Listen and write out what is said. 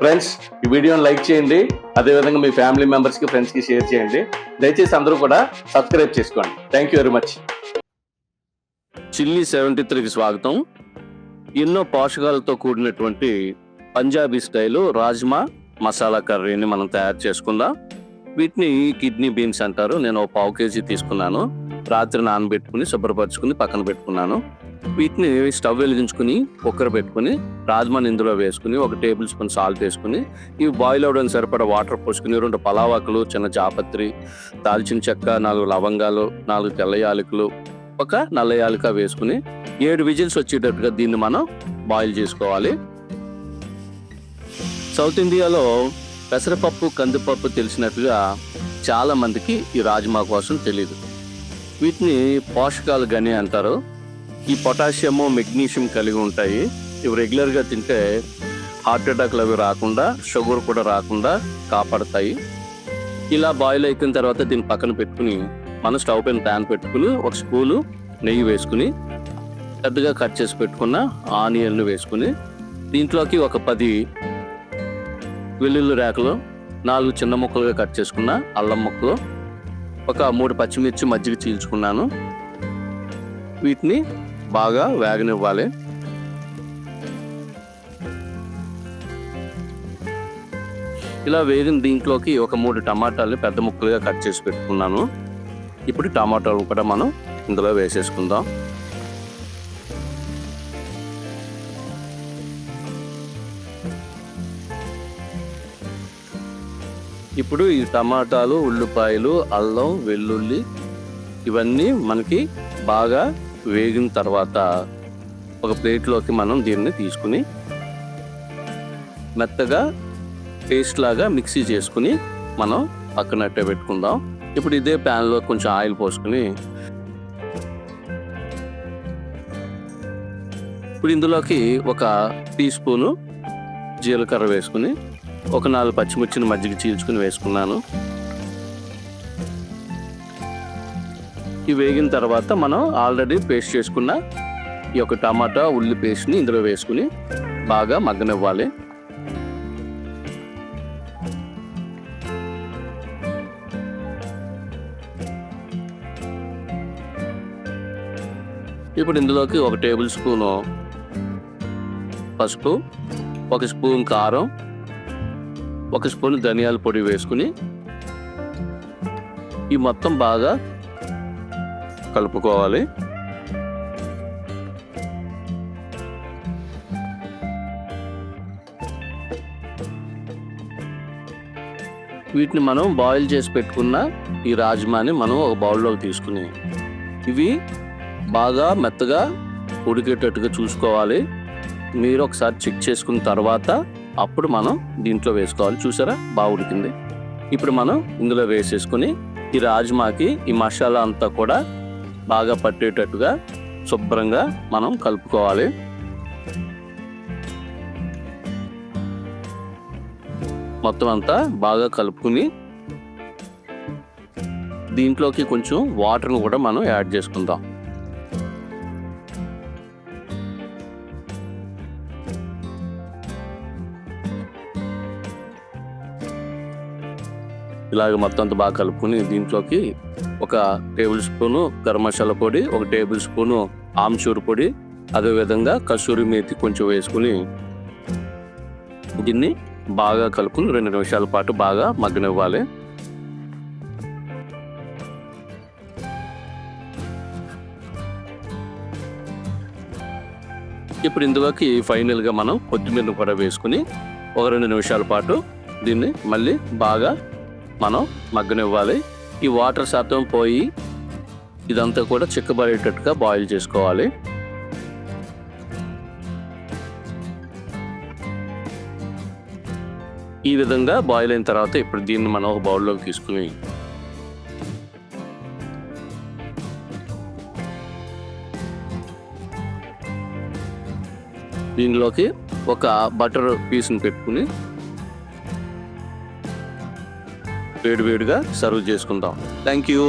Friends ఈ వీడియోని like చేయండి. అదేవిధంగా మీ ఫ్యామిలీ మెంబర్స్కి ఫ్రెండ్స్కి షేర్ చేయండి. దయచేసి అందరూ కూడా సబ్స్క్రైబ్ చేసుకోండి. Thank you very much chilli seventy త్రీకి స్వాగతం. ఎన్నో పోషకాలతో కూడినటువంటి పంజాబీ స్టైలు రాజ్మా మసాలా కర్రీని మనం తయారు చేసుకుందాం. వీటిని కిడ్నీ బీన్స్ అంటారు. నేను ఒక పావు కేజీ తీసుకున్నాను. రాత్రి నానబెట్టుకుని శుభ్రపరచుకుని పక్కన పెట్టుకున్నాను. వీటిని స్టవ్ వెలిగించుకుని కుక్కర్ పెట్టుకుని రాజ్మాని ఇందులో వేసుకుని ఒక టేబుల్ స్పూన్ సాల్ట్ వేసుకుని ఇవి బాయిల్ అవడానికి సరిపడా వాటర్ పోసుకుని రెండు పలావాకులు చిన్న జాపత్రి దాల్చిన చెక్క నాలుగు లవంగాలు నాలుగు తెల్ల యాలకులు ఒక నల్ల యాలక వేసుకుని ఏడు విజిల్స్ వచ్చేటట్టుగా దీన్ని మనం బాయిల్ చేసుకోవాలి. సౌత్ ఇండియాలో పెసరపప్పు కందిపప్పు తెలిసినట్టుగా చాలామందికి ఈ రాజ్మా కోసం తెలియదు వీటిని పోషకాలు గని అంటారు. ఈ పొటాషియము మెగ్నీషియం కలిగి ఉంటాయి. ఇవి రెగ్యులర్గా తింటే హార్ట్ అటాక్లు అవి రాకుండా షుగర్ కూడా రాకుండా కాపాడతాయి. ఇలా బాయిల్ అయిపోయిన తర్వాత దీన్ని పక్కన పెట్టుకుని మన స్టవ్ పైన ప్యాన్ పెట్టుకుని ఒక స్పూను నెయ్యి వేసుకుని పెద్దగా కట్ చేసి పెట్టుకున్న ఆనియన్లు వేసుకుని దీంట్లోకి ఒక పది వెల్లుల్లి రేకలు నాలుగు చిన్న ముక్కలుగా కట్ చేసుకున్న అల్లం ముక్కలు ఒక మూడు పచ్చిమిర్చి మజ్జిగ చీల్చుకున్నాను. వీటిని బాగా వేగనివ్వాలి. ఇలా వేగిన దీంట్లోకి ఒక మూడు టమాటాలు పెద్ద ముక్కలుగా కట్ చేసి పెట్టుకున్నాను. ఇప్పుడు టమాటాలు కూడా మనం ఇందులో వేసేసుకుందాం. ఇప్పుడు ఈ టమాటాలు ఉల్లిపాయలు అల్లం వెల్లుల్లి ఇవన్నీ మనకి బాగా వేగిన తర్వాత ఒక ప్లేట్లోకి మనం దీన్ని తీసుకుని మెత్తగా పేస్ట్ లాగా మిక్సీ చేసుకుని మనం పక్కనట్టే పెట్టుకుందాం. ఇప్పుడు ఇదే ప్యాన్లో కొంచెం ఆయిల్ పోసుకుని ఇప్పుడు ఇందులోకి ఒక టీ స్పూను జీలకర్ర వేసుకుని ఒక నాలుగు పచ్చిమిర్చిని మజ్జిగ చీల్చుకుని వేసుకున్నాను. ఇవి వేగిన తర్వాత మనం ఆల్రెడీ పేస్ట్ చేసుకున్న ఈ యొక్క టమాటా ఉల్లి పేస్ట్ని ఇందులో వేసుకుని బాగా మగ్గనివ్వాలి. ఇప్పుడు ఇందులోకి ఒక టేబుల్ స్పూను పసుపు ఒక స్పూన్ కారం ఒక స్పూన్ ధనియాల పొడి వేసుకుని ఈ మొత్తం బాగా కలుపుకోవాలి. వీటిని మనం బాయిల్ చేసి పెట్టుకున్న ఈ రాజ్మాని మనం ఒక బౌల్లోకి తీసుకుని ఇవి బాగా మెత్తగా ఉడికేటట్టుగా చూసుకోవాలి. మీరు ఒకసారి చెక్ చేసుకున్న తర్వాత అప్పుడు మనం దీంట్లో వేసుకోవాలి. చూసారా? బాగా ఉడికింది. ఇప్పుడు మనం ఇందులో వేసేసుకుని ఈ రాజ్మాకి ఈ మసాలా అంతా కూడా బాగా పట్టేటట్టుగా శుభ్రంగా మనం కలుపుకోవాలి. మొత్తం అంతా బాగా కలుపుకుని దీంట్లోకి కొంచెం వాటర్ని కూడా మనం యాడ్ చేసుకుందాం. ఇలాగ మొత్తం అంతా బాగా కలుపుకుని దీంట్లోకి ఒక టేబుల్ స్పూను గరం మసాలా పొడి ఒక టేబుల్ స్పూను ఆమ్చూరు పొడి అదేవిధంగా కసూరి మేతి కొంచెం వేసుకుని దీన్ని బాగా కలుపుకుని రెండు నిమిషాల పాటు బాగా మగ్గనివ్వాలి. ఇప్పుడు ఇందులోకి ఫైనల్గా మనం కొత్తిమీరను కూడా వేసుకుని ఒక రెండు నిమిషాల పాటు దీన్ని మళ్ళీ బాగా మనం మగ్గనివ్వాలి. ఈ వాటర్ శాతం పోయి ఇదంతా కూడా చిక్కబడేటట్టుగా బాయిల్ చేసుకోవాలి. ఈ విధంగా బాయిల్ అయిన తర్వాత ఇప్పుడు దీన్ని మనం ఒక బౌల్లోకి తీసుకుని దీనిలోకి ఒక బటర్ పీస్ని పెట్టుకుని వేడివేడిగా సర్వ్ చేసుకుందాం. Thank you